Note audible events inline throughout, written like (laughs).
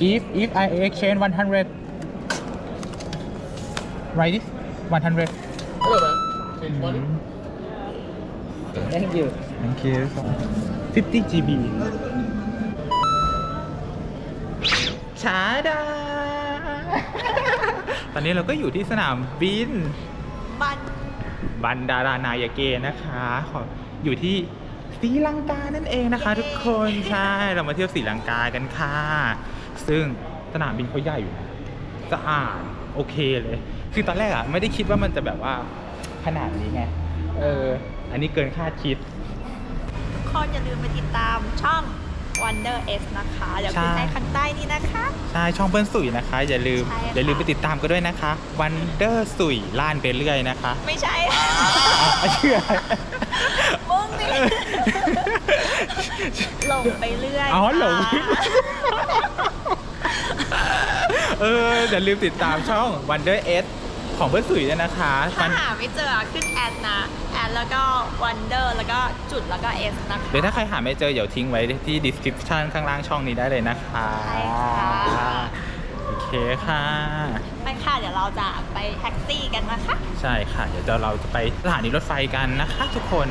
if if I exchange 100 write this 100 Hello, man. Change money. Thank you. thank you 50 GB ชาดา ตอนนี้เราก็อยู่ที่สนามบิน บัน บันดารานายเกนะคะขออยู่ที่ศรีลังกานั่นเองนะคะ ทุกคน ใช่ เรามาเที่ยวศรีลังกากันค่ะ ซึ่งสนามบินเขาใหญ่อยู่นะสะอาดโอเคเลย คือตอนแรกอะไม่ได้คิดว่ามันจะแบบว่าขนาดนี้ไง เออ อันนี้เกินคาดคิด ทุกคนอย่าลืมไปติดตามช่อง Wonder S นะคะ เดี๋ยวขึ้นใช่ให้ข้างใต้นี้นะคะ ใช่ช่องเปิ้ลสุยนะคะ อย่าลืม ใช่ค่ะ อย่าลืมไปติดตามกันด้วยนะคะ วันเดอร์สุยล่านไปเรื่อยนะคะไม่ใช่ อะเชื่ออะไรมึงนี่หลงไปเรื่อยอ๋อหลง ค่ะ เอออย่าลืมติดตามช่อง Wonder S ของเพื่อนสุยด้วยนะคะถ้ามันหาไม่เจอขึ้นแอดนะ แอดแล้วก็ Wonder แล้วก็จุดแล้วก็ S นะคะเดี๋ยวถ้าใครหาไม่เจอเดี๋ยวทิ้งไว้ที่ description ข้างล่างช่องนี้ได้เลยนะคะใช่ค่ะโอเคค่ะ ไปค่ะ เดี๋ยวเราจะไปแท็กซี่กันนะคะ ใช่ค่ะ เดี๋ยวเราจะไปสถานีรถไฟกันนะคะทุกคน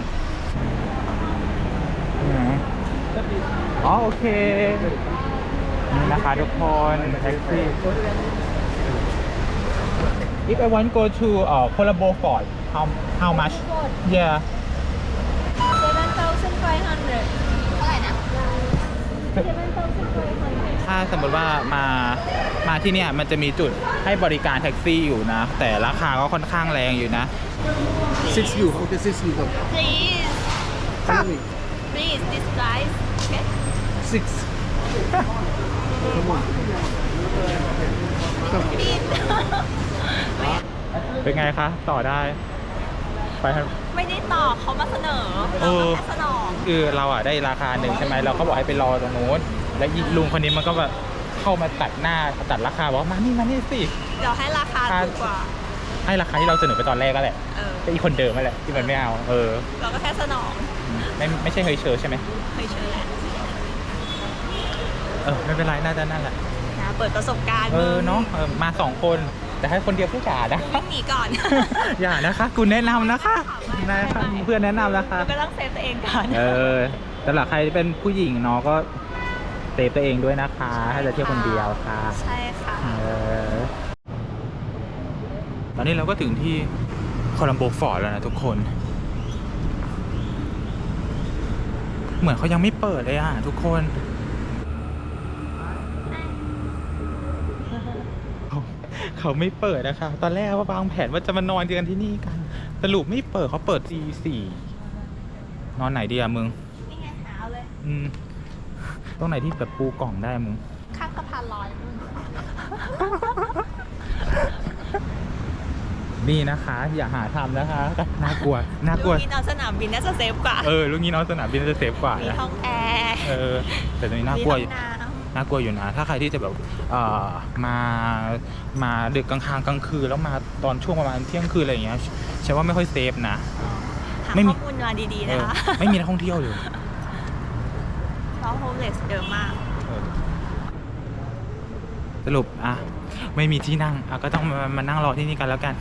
อ๋อโอเค นี่นะคะทุกคนแท็กซี่ If I want go to uh, Colombo Fort how how much yeah 7,500เท่าไหร่นะถ้าสมมติว่ามามาที่เนี่ยมันจะมีจุดให้บริการแท็กซี่อยู่นะ แต่ราคาก็ค่อนข้างแรงอยู่นะ Six you. Okay, six you. Come. please Follow me. please this price okay Six. เป็นไงคะ ต่อได้ ไปครับ ไม่ได้ตอบเขามาเสนอเอเราอก็แค่สนองคือเราอะได้ราคาหนึ่งใช่ไหมเราก็บอกให้ไปรอตรงนู้นแล้วอีลุงคนนี้มันก็แบบเข้ามาตัดหน้าตัดราคาบอกว่ามานี่มานี่สิ เดี๋ยวให้ราคาถูกกว่า ให้ราคาที่เราเสนอไปตอนแรกก็แหละเออแต่อีคนเดิมนั่นแหละที่มันไม่เอา เออ เราก็แค่สนอง ไม่ไม่ใช่เฮยเชอร์ใช่ไหม เคยเชิญแหละ เออไม่เป็นไรน่าจะนั่นแหละนะเปิดประสบการณ์เออมึงเนาะเออมาสองคนแต่ให้คนเดียวผู้จ่านะวิ่งหนีก่อน อย่านะคะกูแนะนำนะคะนะคะเพื่อนแนะนำนะคะเราก็ต้องเซฟตัวเองก่อนเออสำหรับใครที่เป็นผู้หญิงเนาะก็เซฟตัวเองด้วยนะคะถ้าจะเที่ยวคนเดียวค่ะใช่ค่ะเออตอนนี้เราก็ถึงที่โคลัมโบฟอร์ดแล้วนะทุกคน เหมือนเขายังไม่เปิดเลยอะทุกคนเขา เขาไม่เปิดนะคะ ตอนแรกว่าวางแผนว่าจะมานอนกันที่นี่กัน สรุปไม่เปิดเขาเปิดตีสี่นอนไหนดีอะมึงนี่ไงหาเอาเลย อืมตรงไหนที่แบบปูกล่องได้มึง ข้างสะพานลอยมึงนี่นะคะ อย่าหาทำนะคะน่ากลัวน่ากลัวลูกนี้นอนสนามบินน่าจะเซฟกว่า เออลูกนี้น้องสนามบินจะเซฟกว่ามีนะห้องแอร์เออแต่ตรงนี้น่ากมีลัวห้ออยู่งน้ น่ากลัวอยู่นะ ถ้าใครที่จะแบบเอ่อมามาดึกกลางค่ำกลางคืนแล้วมาตอนช่วงประมาณเที่ยงคืนอะไรอย่างเงี้ยฉันว่าไม่ค่อยเซฟนะำหาไม่มีข้อมูลมาดีๆเอนะอคะไม่มีนักท่องเที่ยวเลยน้องโฮมเลสเดิมมากเออสรุปอะไม่มีที่นั่งอะก็ต้องมามานั่งรอที่นี่กันแล้วกัน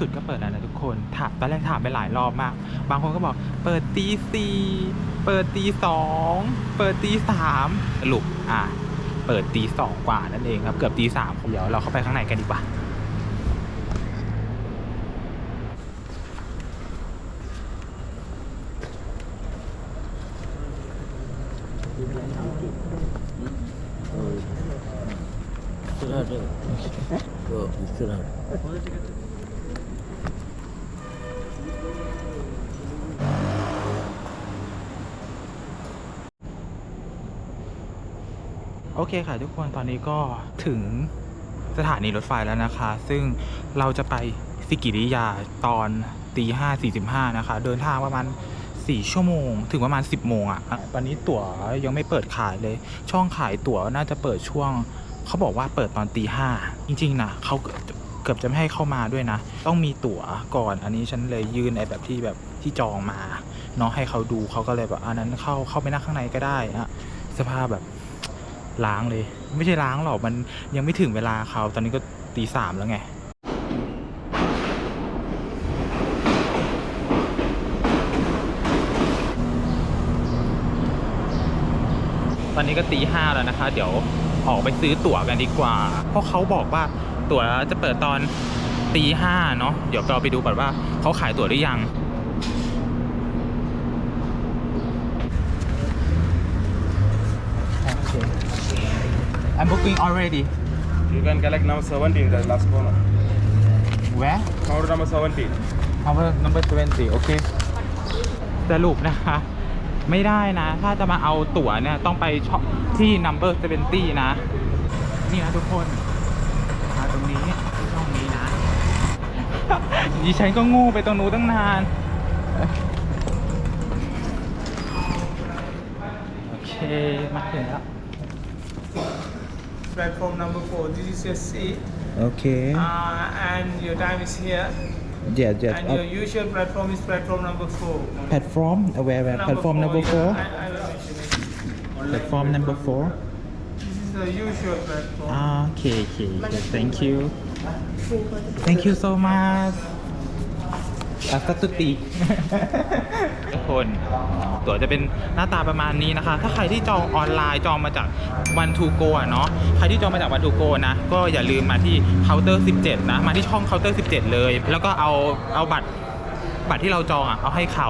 สุดก็เปิดแล้วนะทุกคนถามตอนแรกถามไปหลายรอบมาก บางคนก็บอก เปิดตีสี่เปิดตีสองเปิดตีสามสรุปอะเปิดตีสองกว่านั่นเองครับเกือบตีสามเดี๋ยวเราเข้าไปข้างในกันดีกว่า โอเคค่ะทุกคนตอนนี้ก็ถึงสถานีรถไฟแล้วนะคะ ซึ่งเราจะไปสิกิริยาตอนตีห้าสี่สิบห้านะคะ เดินทางประมาณ4ชั่วโมง ถึงประมาณ10โมงอะ่ะตอนนี้ตั๋วยังไม่เปิดขายเลย ช่องขายตั๋วน่าจะเปิดช่วง เขาบอกว่าเปิดตอนตีห้าจริงๆนะเขาเกือบเกือบจะไม่ให้เข้ามาด้วยนะ ต้องมีตั๋วก่อน อันนี้ฉันเลยยื่นไอ้แบบที่แบบที่จองมาเนาะให้เขาดูเขาก็เลยแบบอันนั้นเข้าเข้าไปนั่งข้างในก็ได้อะสภาพแบบ ล้างเลย ไม่ใช่ล้างหรอกมันยังไม่ถึงเวลาเขาตอนนี้ก็ตีสามแล้วไงตอนนี้ก็ตีห้าแล้วนะคะ เดี๋ยวออกไปซื้อตั๋วกันดีกว่า เพราะเขาบอกว่าตั๋วจะเปิดตอนตีห้าเนาะเดี๋ยวเราไปดูก่อนว่าเขาขายตั๋วหรือยัง I'm booking already You can collect now 17, the last corner. where Counter number 17. number number 20โอเคสรุปนะคะ ไม่ได้นะ ถ้าจะมาเอาตั๋วเนี่ย ต้องไปช่องที่ number 70 นะ นี่นะทุกคนมาตรงนี้ช่องนี้นะ ดิฉันก็โงูไปตรงนู้นตั้งนานโอเค มาถึงแล้ว platform number four. This is your seat, โอเค uh, and your time is here. yeah yeah And your usual platform is platform number four. platform where where platform number yeah. four I, I will mention it. platform number four This is the usual platform. อ่าโอเคโอเคโอเค thank you thank you so much อัสตุติทุก คนตั๋วจะเป็นหน้าตาประมาณนี้นะคะ ถ้าใครที่จองออนไลน์จองมาจากวันทูโกะเนาะใครที่จองมาจากวันทูโกนะ ก็อย่าลืมมาที่เคาน์เตอร์ 17 นะ มาที่ช่องเคาน์เตอร์ 17 เลย แล้วก็เอาเอาบัตรบัตรที่เราจองอะเอาให้เขา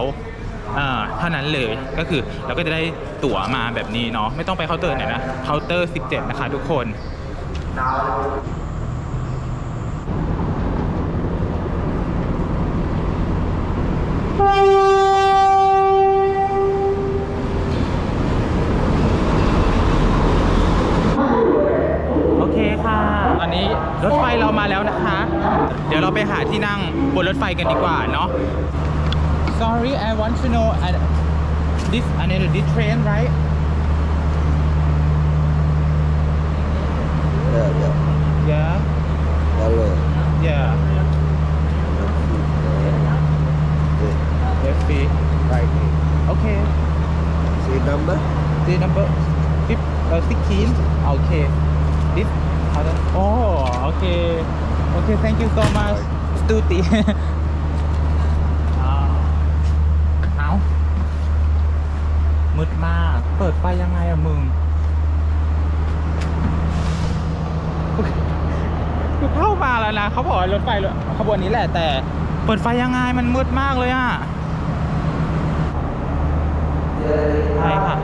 เอ่อเท่านั้นเลยก็คือเราก็จะได้ตั๋วมาแบบนี้เนาะไม่ต้องไปเคาน์เตอร์ไหนนะเคาน์เตอร์ 17 นะคะทุกคน กันดีกว่าเนาะ Sorry I want to know uh, this another this train right Yeah, yeah. yeah Color. yeah let's see Right. okay See number? the number fif uh, 16 okay this other oh okay okay thank you so much stuti (laughs) เปิดไฟยังไงอะมึงคือเข้ามาแล้วนะเขาบอกรถไฟขบวนนี้แหละแต่ เปิดไฟยังไงมันมืดมากเลยอะใช่ค่ะ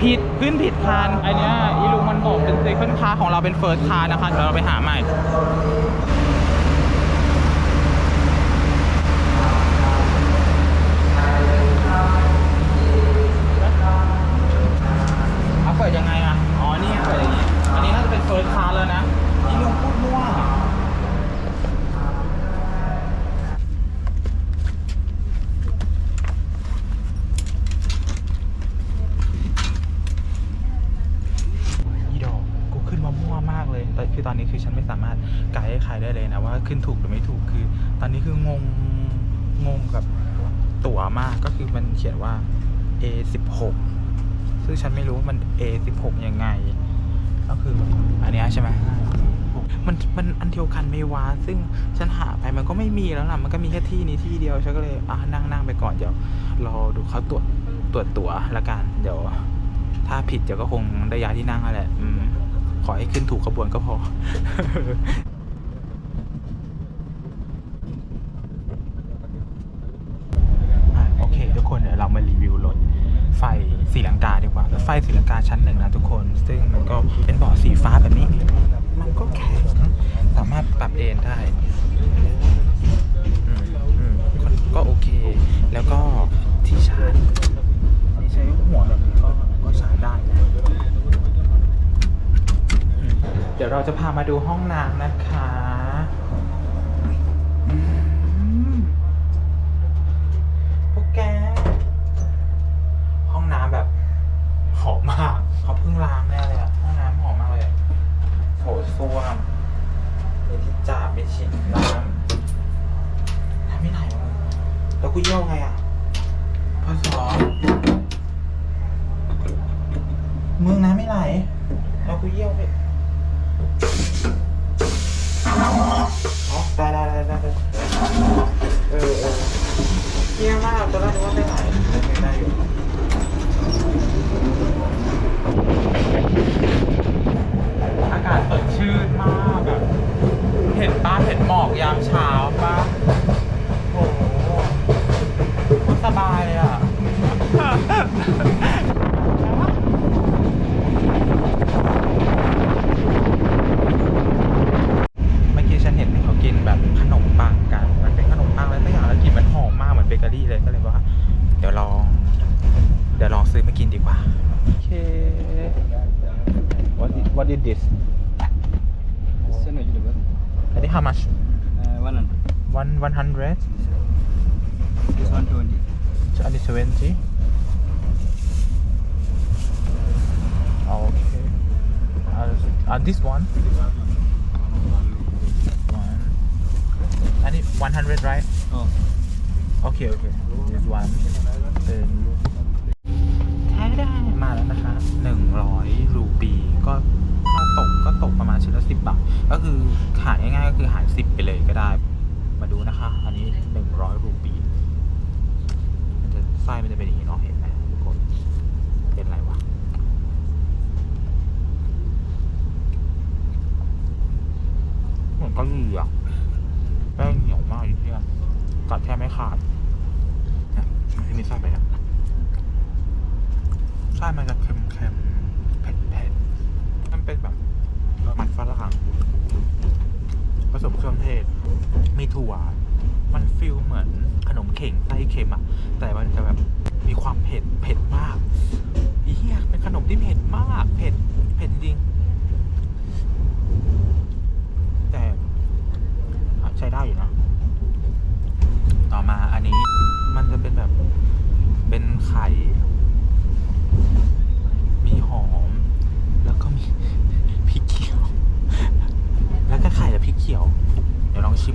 ผิดขึ้นผิดคันอันเนี้ยอีลุงมันบอกเป็นเซคันคาของเราเป็นเฟิร์สคานะคะเดี๋ยวเราไปหาใหม่ เอาเปิดยังไงอะ อ๋อ นี่ไงเปิดอย่างนี้ อันนี้น่าจะเป็นเฟิร์สคาร์แล้วนะอีลุงพูดมั่ว อีดอกกูขึ้นมามั่วมากเลย แต่คือตอนนี้คือฉันไม่สามารถไกด์ให้ใครได้เลยนะว่าขึ้นถูกหรือไม่ถูก คือ ตอนนี้คืองง งงกับตั๋วมา กก็คือมันเขียนว่า A16 ซึ่งฉันไม่รู้ว่ามัน A16 ยังไง ก็คืออันนี้ใช่ไหมมันมันอันเดียวกันไม่วะซึ่งฉันหาไปมันก็ไม่มีแล้วล่ะ มันก็มีแค่ที่นี้ที่เดียวฉันก็เลยอะนั่งนั่งไปก่อนเดี๋ยวรอดูเขาตรวจตรวจตั๋วละกันเดี๋ยว ถ้าผิดเดี๋ยวก็คงได้ย้ายที่นั่งแหละอืมขอให้ขึ้นถูกขบวนก็พอะโอเค ทุกคนเดี๋ยวเรามารีวิวรถไฟสีลังกาดีกว่ารถ ไฟสีลังกาชั้นหนึ่งนะทุกคน ซึ่งมันก็เป็นเบาะสีฟ้าแบบนี้ มันก็แข็งสามารถปรับเอนได้ก็ก็โอเค แล้วก็ที่ชาร์จนี่ใช้หัวแบบนี้ก็ก็ชาร์จได้เดี๋ยวเราจะพามาดูห้องน้ำนะคะ this one.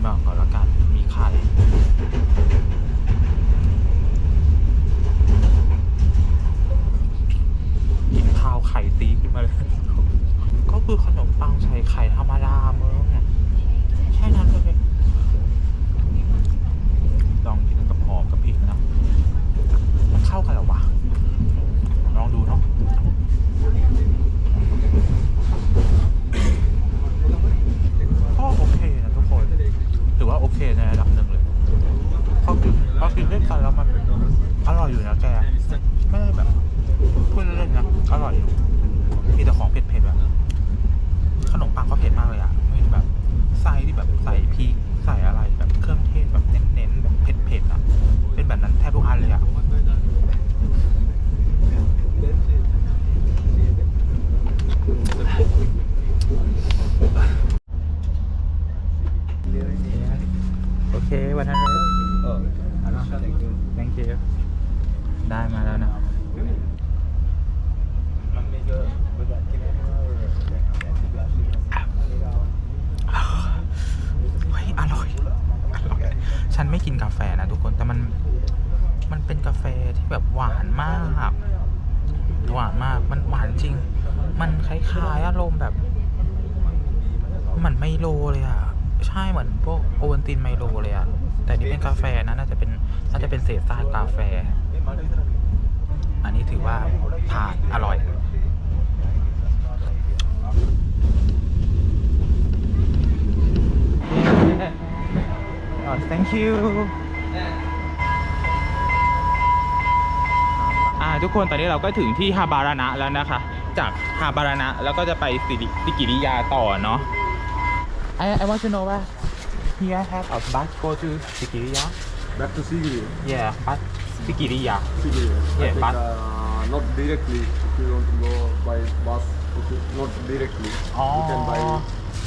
น้อก่อนละกัน thank you ทุกคนตอนนี้เราก็ถึงที่ฮาบารณะแล้วนะคะ จากฮาบารณะแล้วก็จะไปสิริสิกิริยาต่อเนาะ I I want to know where here have a bus go to สิกิริยา Back to Sigiri. yeah bus Sikiriya Sigiri. Yeah, but- not directly. If you want to go by bus, not directly. You can buy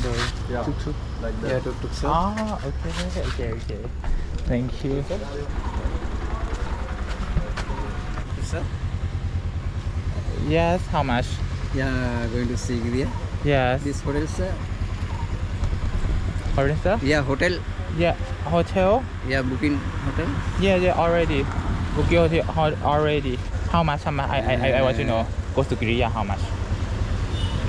the yeah. tuk tuk? Like that. Yeah, tuk tuk. Sir. Ah, okay, okay, okay. Thank you. Sir? Yes, how much? Yeah, going to see Giria. Yes. This hotel, sir? Hotel, sir? Yeah, hotel. Yeah, hotel? Yeah, booking hotel? Yeah, yeah, already. Booking hotel already. How much? How much? I, I, I, I want to know. Go to Korea. how much?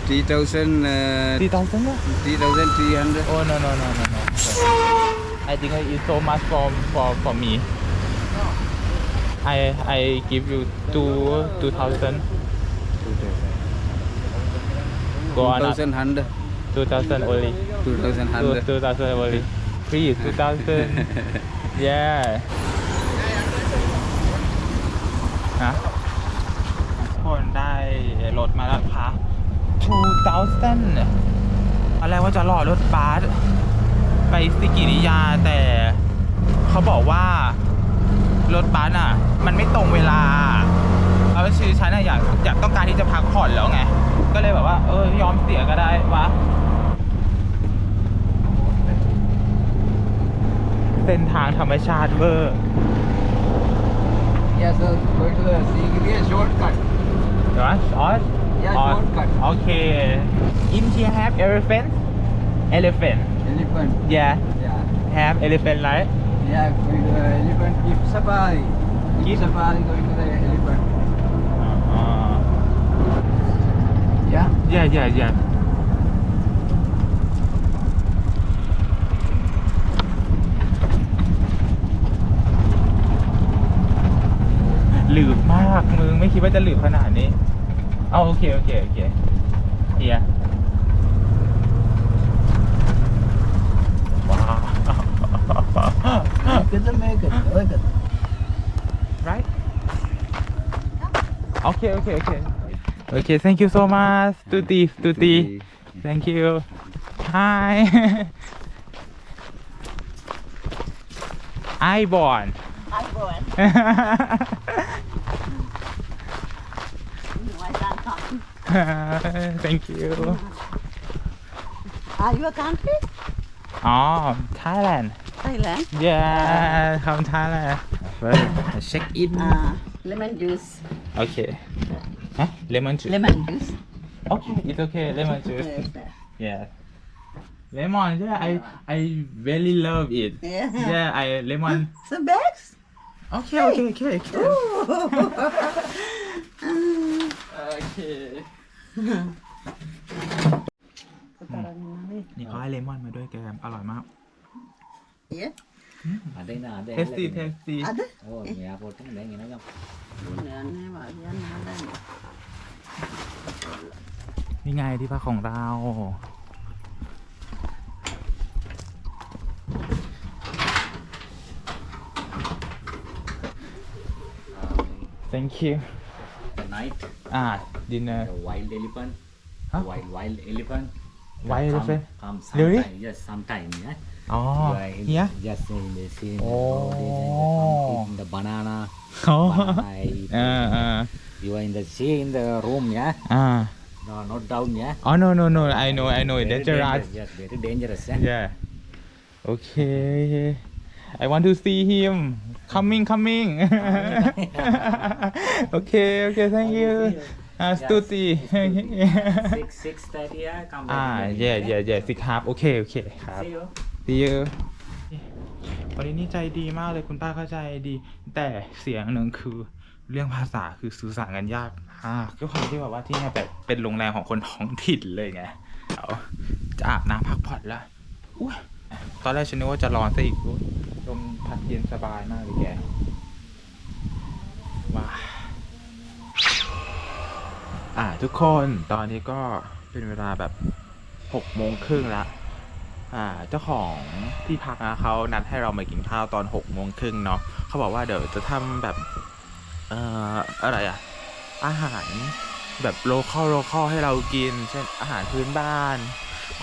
3000, uh, Three thousand. 3300. Oh no no no no no. I think it's so much for for for me. I I give you two two thousand. Go on up. 2100. Two thousand only. Two 2100. two thousand only. Please two thousand. yeah. ฮะคนได้รถมาแล้วค่ะ 2,000ตอนแรกว่าจะรอรถบัสไปสิกิริยาแต่เขาบอกว่ารถบัสอะ มันไม่ตรงเวลาแล้วชื่อฉันอะอยากอยากต้องการที่จะพักผ่อนแล้วไง ก็เลยแบบว่า เออยอมเสียก็ได้วะเส้นทางธรรมชาติเวอร์ Yeah, so going to the Sigiriya shortcut. Right? Or, Yeah, or, shortcut. Okay. In here have elephant? Elephant. Elephant. Yeah. Yeah. Have elephant right? Yeah, going to the elephant keep safari. Keep- Keep safari going to the elephant. Uh, Yeah. yeah, yeah, yeah. หลืบมากมึงไม่คิดว่าจะหลืบขนาดนี้ เอาโอเคโอเคโอเคเฮียว้าว Make it, make it, make it. right? Okay, okay, okay. Okay, thank you so much, Tuti, Tuti. Thank you. Hi. I born. (laughs) Thank you. Are you a country? Oh, Thailand. Thailand. Yeah, from Thailand. Check in. Uh, lemon juice. Okay. Huh? Lemon juice. Lemon juice. Okay, it's okay. Lemon juice. Yeah. Lemon, yeah, I I really love it. Yeah. Yeah, I lemon. (laughs) Some bags? Okay, okay, okay, okay. (laughs) okay. นี่เขาให้เลมอนมาด้วยแกมอร่อยมาก Yeah. Ada ini ada. tasty tasty Ada? Oh, ya potong deh ini kan. Gunanya bagian ada. นี่ไงที่พักของเรา thank you The night, อ่า dinner. Uh, the wild elephant. Huh? Wild wild elephant. Wild come, elephant. Come sometime, really? Yes, sometime. Yeah. Oh. In, yeah. Just in the same. Oh. In the banana. (laughs) Oh. Banana, (laughs) uh, uh. You are in the sea in the room. Yeah. Ah. Uh. No, not down, yeah. Oh no no no! I know I know. Very That's dangerous. Yes, very dangerous. Yeah. yeah. Okay. I want to see him. Coming, coming. (laughs) okay, okay, thank you. Uh, Stuti. Six six thirty, yeah. Come back. ah, in the yeah, evening, yeah, yeah. Six half. Okay, okay. ครับ See you. See you. วันนี้นี่ใจดีมากเลยคุณป้าเข้าใจดี แต่เสียงหนึ่งคือเรื่องภาษาคือสื่อสารกันยากมากก็ความที่แบบว่าที่เนี่ยแบบเป็นโรงแรมของคนท้องถิ่นเลยไงเดี๋ยวจะอาบน้ำพักผ่อนละอุ๊ยตอนแรกฉันนึกว่าจะร้อนซะอีกอุ๊ยลมพัดเย็นสบายมากเลยแกว้า อ่าทุกคนตอนนี้ก็เป็นเวลาแบบหกโมงครึ่งละอ่าเจ้าของที่พักนะเขานัดให้เรามากินข้าวตอนหกโมงครึ่งเนาะเขาบอกว่าเดี๋ยวจะทำแบบเอ่ออะไรอะอาหารแบบโลคอลโลคอลให้เรากิน เช่นอาหารพื้นบ้าน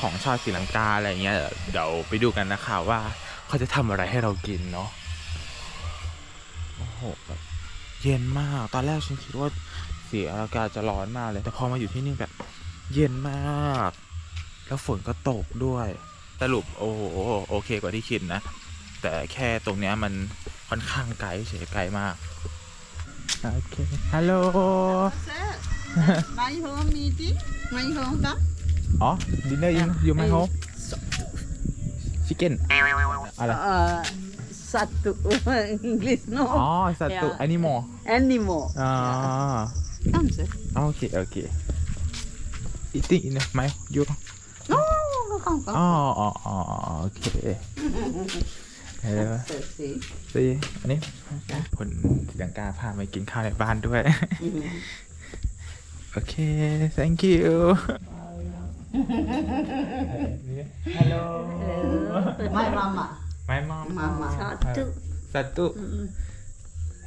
ของชาวศรีลังกาอะไรเงี้ยเดี๋ยวไปดูกันนะคะว่าเขาจะทำอะไรให้เรากินเนาะโอ้โหแบบเย็นมาก ตอนแรกฉันคิดว่า ศรีลังกาจะร้อนมากเลย แต่พอมาอยู่ที่นี่แบบ เย็นมาก แล้วฝนก็ตกด้วยสรุปโอ้โหโอเคกว่าที่คิดนะ แต่แค่ตรงเนี้ยมันค่อนข้างไกลเฉยไกลมาก โอเค ฮัลโหล My home meeting. My home come. อ๋อ ดินเนอร์อินอยู่ไหมโฮ chicken อะไร Uh, satu English no. อ๋อสัตว์ตุ Yeah. animal Animal. อ๋อ Come sir. โอเคโอเค eating in ไหมยู No, no, come, come. อ๋ออ๋ออ๋อโอเคเฮ้ย Sir, see. สิอันนี้ผลสีลังกาพามากินข้าวในบ้านด้วย โอเค thank you hello My mama. my mom Mama. Satu.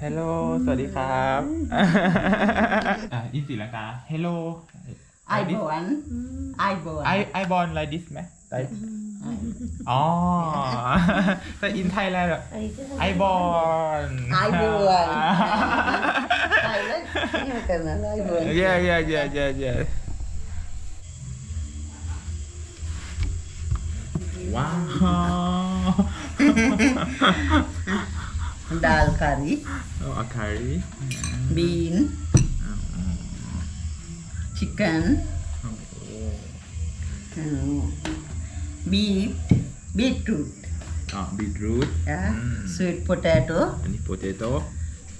สัตตุ hello สวัสดีครับอะอินสีลังกา hello I born. I born. I I born like this ไหม like อ๋อแต่ in Thailand แบบ I born I born. Thailand. You can I born. yeah yeah yeah yeah yeah ว้าว Dal curry. เอาอาคาริ Bean. Chicken. Uh, beef. Beetroot. อ๋อบีทรูท Yeah. Sweet potato. อันนี้โปเตโต้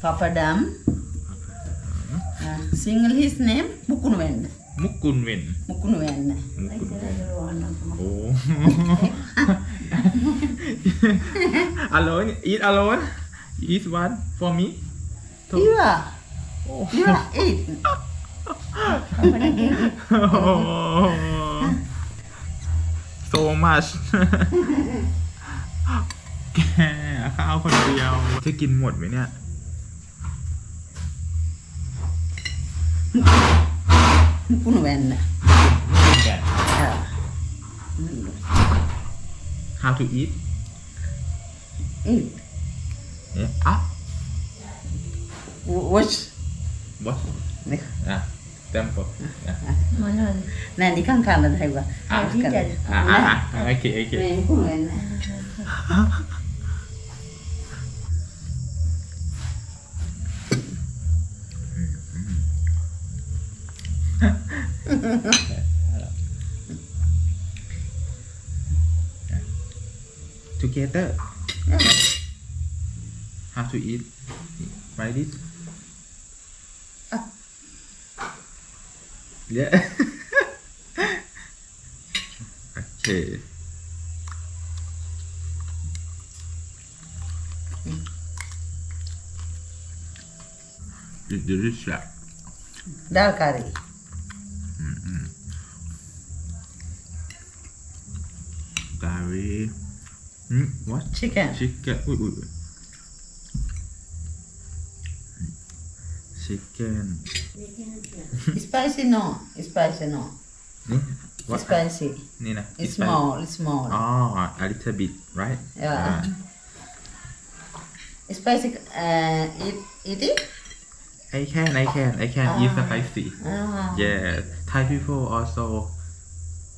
Papadam. Uh, single his name Mukunwen. มุกกุนเวน Mukunwen. มุกกุนเวนโอ้ alone eat alone eat one for me Two. You are. You are eight. so much แกข้าวคนเดียว จะกินหมดไหมเนี่ย Mukunwen. แก Yeah. how to eat Eight. เนี่ยอะ Watch. what อะ temple อะ Nanti kan kanan saya. อะอะอะอะ how to eat like this เยอะโอเค It's delicious. Dal curry. Curry. Hmm, what? Chicken. Chicken. Ui, ui, ui. chicken. spicy no. Spicy no. Ni? What? Spicy. Ni. It's small. It's small. Oh, a little bit, right? Yeah. Ah. Right. Spicy. Uh, eat, eat it. I can, I can, I can eat ah. spicy. Ah. Yeah, Thai people also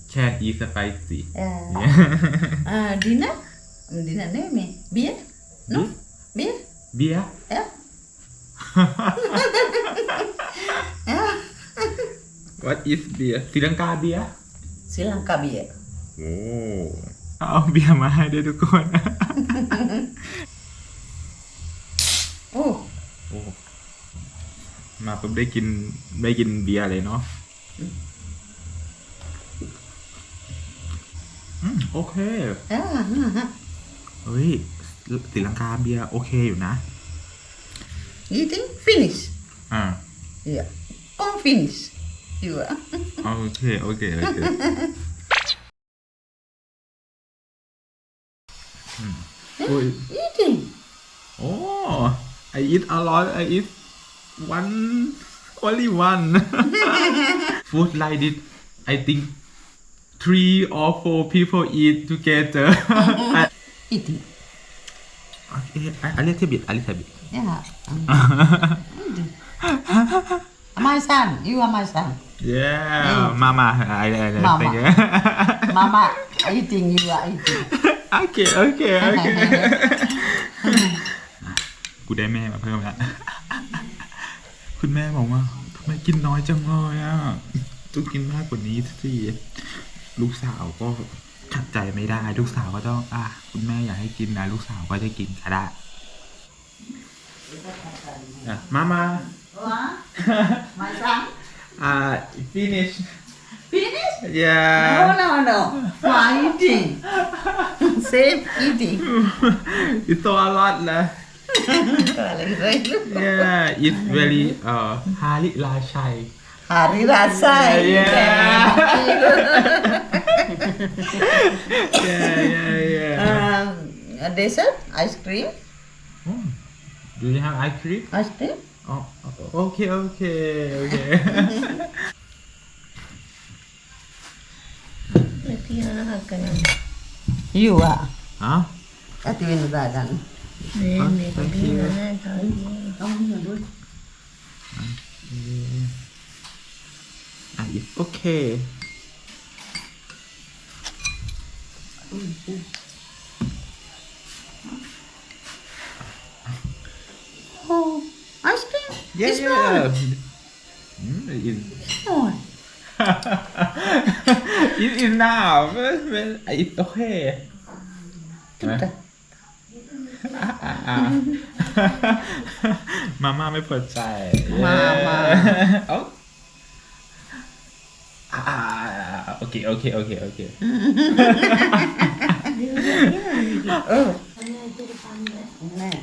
can eat spicy. Yeah. yeah. (laughs) uh, dinner? Dinner name? Beer? No? Beer? Beer? Yeah. (laughs) What is beer? ศรีลังกาเบียร์ Sri Lanka beer. โอ้เอาเบียร์มาให้ด้วยทุกคน Oh. โอ้มาปุ๊บได้กินได้กินเบียร์เลยเนาะอืมโอเค Yeah. เฮ้ยศรีลังกาเบียร์โอเคอยู่นะ Eating finish. อ่า Yeah. Come finish. You are. โอเคโอเคโอเคอืมโอ้ย Eating. โอ้ I eat a lot I eat one only one food like this I think three or four people eat together I- Eating. okay a a little bit a little bit Yeah. My son. You are my son. yeah mama I I I Mama. think Mama eating. You are eating. โอเคโอเคโอเคกูได้แม่มาเพิ่มแล้วคุณแม่บอกว่าทำไมกินน้อยจังเลยอะต้องกินมากกว่านี้สิลูกสาวก็ขัดใจไม่ได้ ลูกสาวก็ต้อง อะคุณแม่อยากให้กินนะลูกสาวก็จะกินก็ได้อะมามา What? My son? อ่า finish Finish? yeah No, no, no. My eating. Same eating. it's so a lot นะ yeah it's very เอ่อฮาริราชัย Hari rasa. Yeah. yeah yeah yeah Um, a dessert, ice cream, do you have ice cream ice cream. Oh okay okay okay You are. ฮะ At Vinadagan. thank you Oh, อะ it's okay oh, ice cream. Yeah It's yeah not. Mm, it's Oh, it's enough it's okay นะอะมาม่าไม่พอใจ มาม่าเอ้าอ่าโอเค โอเค โอเค โอเค oh. Nah.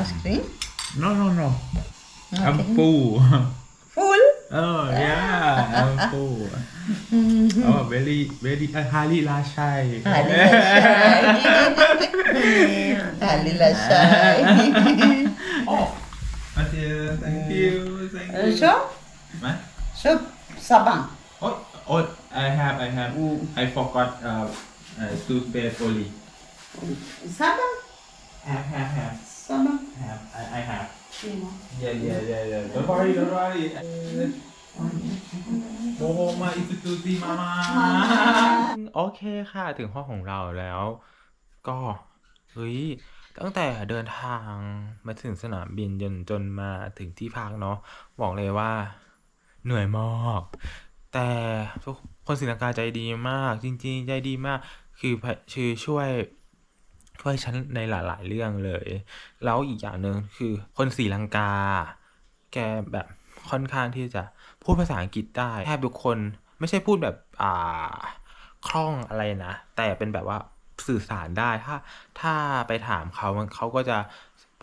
Ice cream. No, no, no. Ah, okay. I'm full. (laughs) Full? Oh yeah, I'm (laughs) full. Mm-hmm. oh, very, very uh, Hari Lashai. (laughs) Hari Lashai. Hari Lashai. oh, thank mm. you, thank uh, you. Sure. What? Sure. Sabang. Oh, oh, I have, I have. Mm. I forgot uh, uh, toothpaste only. Sabang. Have, have, have. Sabang. have. I, I have. Yeah, yeah, yeah, yeah. Don't worry, don't worry. Moho ma itu tuti mama. โอเคค่ะ ถึงห้องของเราแล้ว ก็เฮ้ย ตั้งแต่เดินทางมาถึงสนามบินจนจนมาถึงที่พักเนาะ บอกเลยว่า เหนื่อยมาก แต่ทุกคนศรีลังกาใจดีมาก จริง ๆ ใจดีมาก คือพะคือช่วย ช่วยฉันในหลาย ๆ เรื่องเลย แล้วอีกอย่างหนึ่งคือคนศรีลังกา แกแบบค่อนข้างที่จะพูดภาษาอังกฤษได้แทบทุกคนไม่ใช่พูดแบบอ่าคล่องอะไรนะ แต่เป็นแบบว่าสื่อสารได้ถ้าถ้าไปถามเขามันเขาก็จะ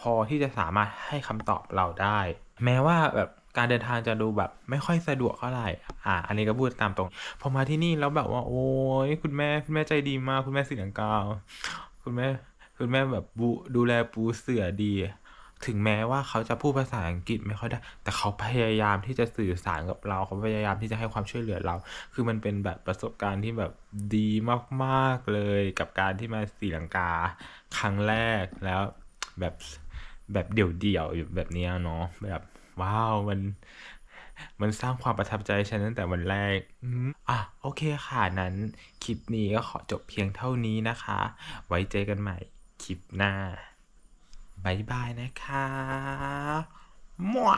พอที่จะสามารถให้คำตอบเราได้ แม้ว่าแบบการเดินทางจะดูแบบไม่ค่อยสะดวกเท่าไหร่ อ่า อันนี้ก็พูดตามตรง พอมาที่นี่แล้วแบบว่า โอ้ยคุณแม่คุณแม่ใจดีมาก คุณแม่สีลังกา คุณแม่ คุณแม่แบบดูแลปูเสือดี ถึงแม้ว่าเขาจะพูดภาษาอังกฤษไม่ค่อยได้ แต่เขาพยายามที่จะสื่อสารกับเราเขาพยายามที่จะให้ความช่วยเหลือเรา คือมันเป็นแบบประสบการณ์ที่แบบดีมากๆเลยกับการที่มาศรีลังกา ครั้งแรกแล้วแบบแบบเดี่ยวๆอยู่แบบนี้เนาะแบบว้าวมันมันสร้างความประทับใจฉันตั้งแต่วันแรกอืมอะโอเคค่ะนั้น คลิปนี้ก็ขอจบเพียงเท่านี้นะคะ ไว้เจอกันใหม่ คลิปหน้าบายบายนะคะมั่ว